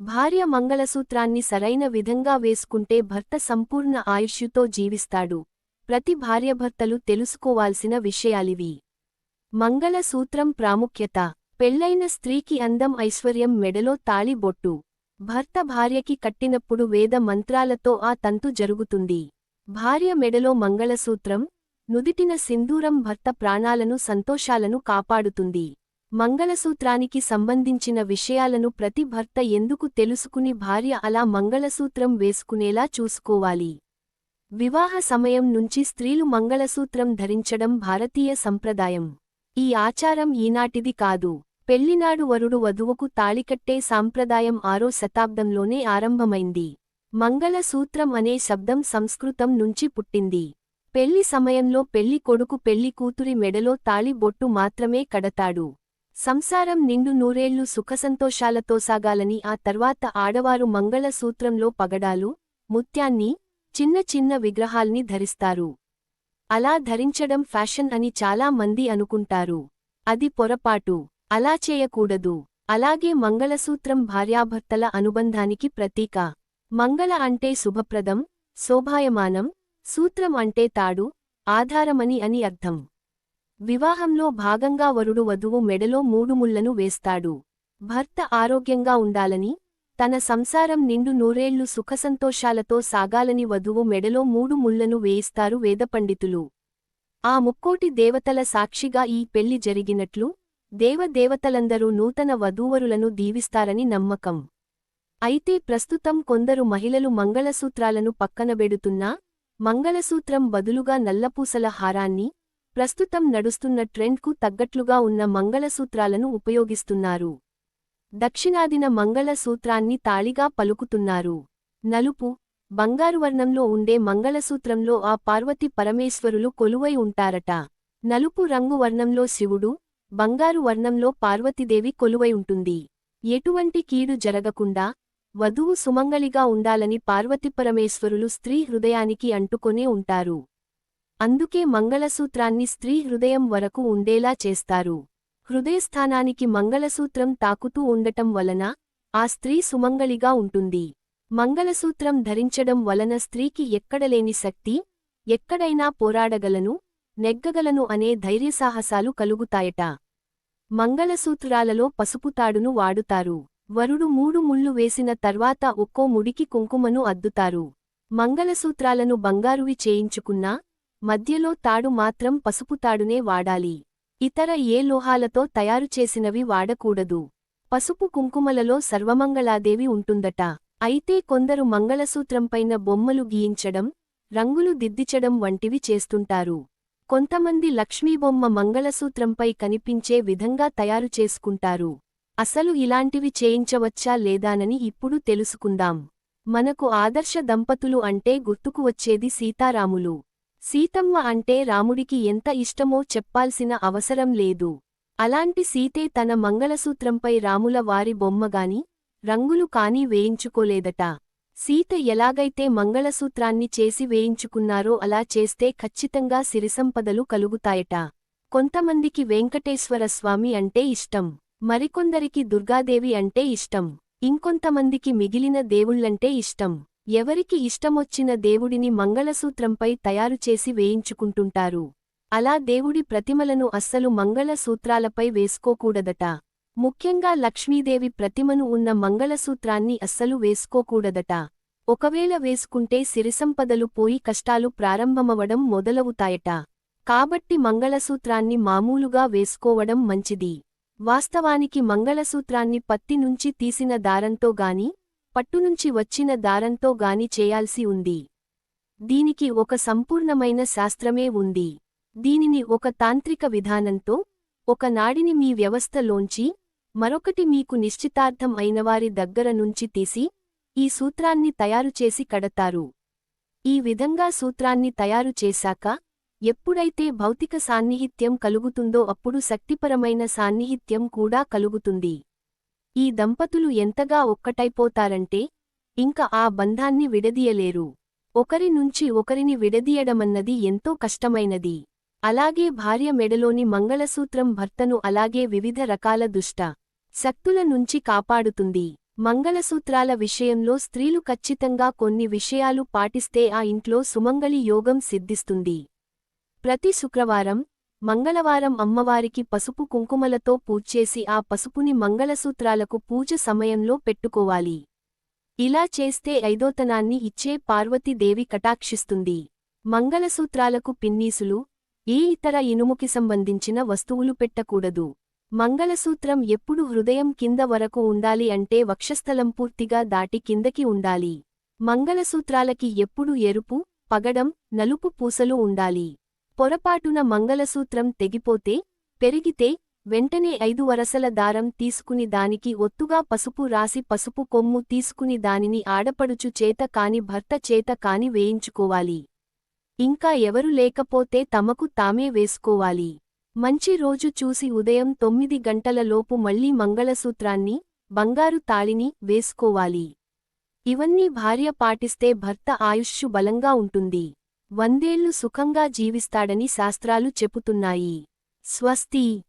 భార్య మంగళసూత్రాన్ని సరైన విధంగా వేసుకుంటే భర్త సంపూర్ణ ఆయుష్యుతో జీవిస్తాడు. ప్రతి భార్యభర్తలు తెలుసుకోవాల్సిన విషయాలివి. మంగళసూత్రం ప్రాముఖ్యత. పెళ్ళైన స్త్రీకి అందం ఐశ్వర్యం మెడలో తాళిబొట్టు భర్త భార్యకి కట్టినప్పుడు వేద మంత్రాలతో ఆ తంతు జరుగుతుంది. భార్య మెడలో మంగళసూత్రం. నుదిటిన సింధూరం భర్త ప్రాణాలను సంతోషాలను కాపాడుతుంది. మంగళసూత్రానికి సంబంధించిన విషయాలను ప్రతి భర్త ఎందుకు తెలుసుకుని భార్య అలా మంగళసూత్రం వేసుకునేలా చూసుకోవాలి? వివాహ సమయం నుంచి స్త్రీలు మంగళసూత్రం ధరించడం భారతీయ సంప్రదాయం. ఈ ఆచారం ఈనాటిది కాదు. పెళ్ళినాడు వరుడు వధువుకు తాళికట్టే సాంప్రదాయం ఆరో శతాబ్దంలోనే ఆరంభమైంది. మంగళసూత్రం అనే శబ్దం సంస్కృతం నుంచి పుట్టింది. పెళ్ళి సమయంలో పెళ్ళి కొడుకు పెళ్ళి కూతురి మెడలో తాళి బొట్టు మాత్రమే కడతాడు. సంసారం నిండు నూరేళ్ళు సుఖసంతోషాలతో సాగాలని ఆ తర్వాత ఆడవారు మంగళసూత్రంలో పగడాలు ముత్యాన్ని చిన్న చిన్న విగ్రహాల్ని ధరిస్తారు. అలా ధరించడం ఫ్యాషన్ అని చాలా మంది అనుకుంటారు. అది పొరపాటు. అలా చేయకూడదు. అలాగే మంగళసూత్రం భార్యాభర్తల అనుబంధానికి ప్రతీక. మంగళ అంటే శుభప్రదం శోభాయమానం సూత్రం అంటే తాడు ఆధారమని అని అర్థం. వివాహంలో భాగంగా వరుడు వధువు మెడలో మూడు ముళ్ళను వేస్తాడు. భర్త ఆరోగ్యంగా ఉండాలని తన సంసారం నిండు నూరేళ్ళు సుఖసంతోషాలతో సాగాలని వధువు మెడలో మూడు ముళ్ళను వేయిస్తారు వేదపండితులు ఆ ముక్కోటి దేవతల సాక్షిగా ఈ పెళ్ళి జరిగినట్లు దేవదేవతలందరూ నూతన వధూవరులను దీవిస్తారని నమ్మకం. అయితే ప్రస్తుతం కొందరు మహిళలు మంగళసూత్రాలను పక్కనబెడుతున్నా మంగళసూత్రం బదులుగా నల్లపూసల హారాన్ని ప్రస్తుతం నడుస్తున్న ట్రెండ్కు తగ్గట్లుగా ఉన్న మంగళసూత్రాలను ఉపయోగిస్తున్నారు. దక్షిణాదిన మంగళసూత్రాన్ని తాళిగా పలుకుతున్నారు. నలుపు బంగారు వర్ణంలో ఉండే మంగళసూత్రంలో ఆ పార్వతి పరమేశ్వరులు కొలువై ఉంటారట. నలుపు రంగు వర్ణంలో శివుడు బంగారు వర్ణంలో పార్వతీదేవి కొలువై ఉంటుంది. ఎటువంటి కీడు జరగకుండా వధువు సుమంగళిగా ఉండాలని పార్వతీపరమేశ్వరులు స్త్రీ హృదయానికి అంటుకొనే ఉంటారు. అందుకే మంగళసూత్రాన్ని స్త్రీ హృదయం వరకు ఉండేలా చేస్తారు. హృదయస్థానానికి మంగళసూత్రం తాకుతూ ఉండటం వలన ఆ స్త్రీ సుమంగళిగా ఉంటుంది. మంగళసూత్రం ధరించడం వలన స్త్రీకి ఎక్కడలేని శక్తి ఎక్కడైనా పోరాడగలను నెగ్గగలను అనే ధైర్యసాహసాలు కలుగుతాయట. మంగళసూత్రాలలో పసుపుతాడును వాడుతారు. వరుడు మూడు ముళ్ళు వేసిన తర్వాత ఒక్కో ముడికి కుంకుమను అద్దుతారు. మంగళసూత్రాలను బంగారువి చేయించుకున్నా మధ్యలో తాడు మాత్రం పసుపు తాడునే వాడాలి. ఇతర ఏ లోహాలతో తయారుచేసినవి వాడకూడదు. పసుపు కుంకుమలలో సర్వమంగళాదేవి ఉంటుందట. అయితే కొందరు మంగళసూత్రంపైన బొమ్మలు గీయించడం రంగులు దిద్దిచడం వంటివి చేస్తుంటారు. కొంతమంది లక్ష్మీబొమ్మ మంగళసూత్రంపై కనిపించే విధంగా తయారు చేసుకుంటారు. అసలు ఇలాంటివి చేయించవచ్చా లేదానని ఇప్పుడు తెలుసుకుందాం. మనకు ఆదర్శ దంపతులు అంటే గుర్తుకు వచ్చేది సీతారాములు. సీతమ్మ అంటే రాముడికి ఎంత ఇష్టమో చెప్పాల్సిన అవసరం లేదు. అలాంటి సీతే తన మంగళసూత్రంపై రాముల వారి బొమ్మగాని రంగులు కాని వేయించుకోలేదట. సీత ఎలాగైతే మంగళసూత్రాన్ని చేసి వేయించుకున్నారో అలా చేస్తే ఖచ్చితంగా సిరిసంపదలు కలుగుతాయట. కొంతమందికి వెంకటేశ్వరస్వామి అంటే ఇష్టం. మరికొందరికి దుర్గాదేవి అంటే ఇష్టం. ఇంకొంతమందికి మిగిలిన దేవుళ్ళంటే ఇష్టం. ఎవరికి ఇష్టమొచ్చిన దేవుడిని మంగళసూత్రంపై తయారుచేసి వేయించుకుంటుంటారు. అలా దేవుడి ప్రతిమలను అస్సలు మంగళసూత్రాలపై వేసుకోకూడదట. ముఖ్యంగా లక్ష్మీదేవి ప్రతిమను ఉన్న మంగళసూత్రాన్ని అస్సలు వేసుకోకూడదట. ఒకవేళ వేసుకుంటే సిరిసంపదలు పోయి కష్టాలు ప్రారంభమవడం మొదలవుతాయట. కాబట్టి మంగళసూత్రాన్ని మామూలుగా వేసుకోవడం మంచిది. వాస్తవానికి మంగళసూత్రాన్ని పత్తి నుంచి తీసిన దారంతో గాని పట్టునుంచి వచ్చిన దారంతో గాని చేయాల్సి ఉంది. దీనికి ఒక సంపూర్ణమైన శాస్త్రమే ఉంది. దీనిని ఒక తాంత్రిక విధానంతో ఒక నాడిని మీ వ్యవస్థలోంచి మరొకటి మీకు నిశ్చితార్థం అయినవారి దగ్గర నుంచి తీసి ఈ సూత్రాన్ని తయారుచేసి కడతారు. ఈ విధంగా సూత్రాన్ని తయారు చేశాక ఎప్పుడైతే భౌతిక సాన్నిహిత్యం కలుగుతుందో అప్పుడు శక్తిపరమైన సాన్నిహిత్యం కూడా కలుగుతుంది. ఈ దంపతులు ఎంతగా ఒక్కటైపోతారంటే ఇంక ఆ బంధాన్ని విడదీయలేరు. ఒకరి నుంచి ఒకరిని విడదీయడమన్నది ఎంతో కష్టమైనది. అలాగే భార్య మెడలోని మంగళసూత్రం భర్తను అలాగే వివిధ రకాల దుష్ట శక్తుల నుంచి కాపాడుతుంది. మంగళసూత్రాల విషయంలో స్త్రీలు ఖచ్చితంగా కొన్ని విషయాలు పాటిస్తే ఆ ఇంట్లో సుమంగళి యోగం సిద్ధిస్తుంది. ప్రతి శుక్రవారం మంగళవారం అమ్మవారికి పసుపు కుంకుమలతో పూజ్చేసి ఆ పసుపుని మంగళసూత్రాలకు పూజ సమయంలో పెట్టుకోవాలి. ఇలా చేస్తే ఐదోతనాన్ని ఇచ్చే పార్వతీదేవి కటాక్షిస్తుంది. మంగళసూత్రాలకు పిన్నీసులు ఏ ఇతర ఇనుముకి సంబంధించిన వస్తువులు పెట్టకూడదు. మంగళసూత్రం ఎప్పుడు హృదయం కింద వరకు ఉండాలి అంటే వక్షస్థలం పూర్తిగా దాటి కిందకి ఉండాలి. మంగళసూత్రాలకి ఎప్పుడు ఎరుపు పగడం నలుపు పూసలు ఉండాలి. పొరపాటున మంగళసూత్రం తెగిపోతే పెరిగితే వెంటనే ఐదు వరసల దారం తీసుకుని దానికి ఒత్తుగా పసుపు రాసి పసుపు కొమ్ము తీసుకుని దానిని ఆడపడుచు చేత కాని భర్త చేత కాని వేయించుకోవాలి. ఇంకా ఎవరు లేకపోతే తమకు తామే వేసుకోవాలి. మంచి రోజు చూసి ఉదయం తొమ్మిది గంటలలోపు మళ్ళీ మంగళసూత్రాన్ని బంగారు తాళిని వేసుకోవాలి. ఇవన్నీ భార్య పాటిస్తే భర్త ఆయుష్షు బలంగా ఉంటుంది. వందేళ్ళు సుఖంగా జీవిస్తాడని శాస్త్రాలు చెపుతున్నాయి. స్వస్తి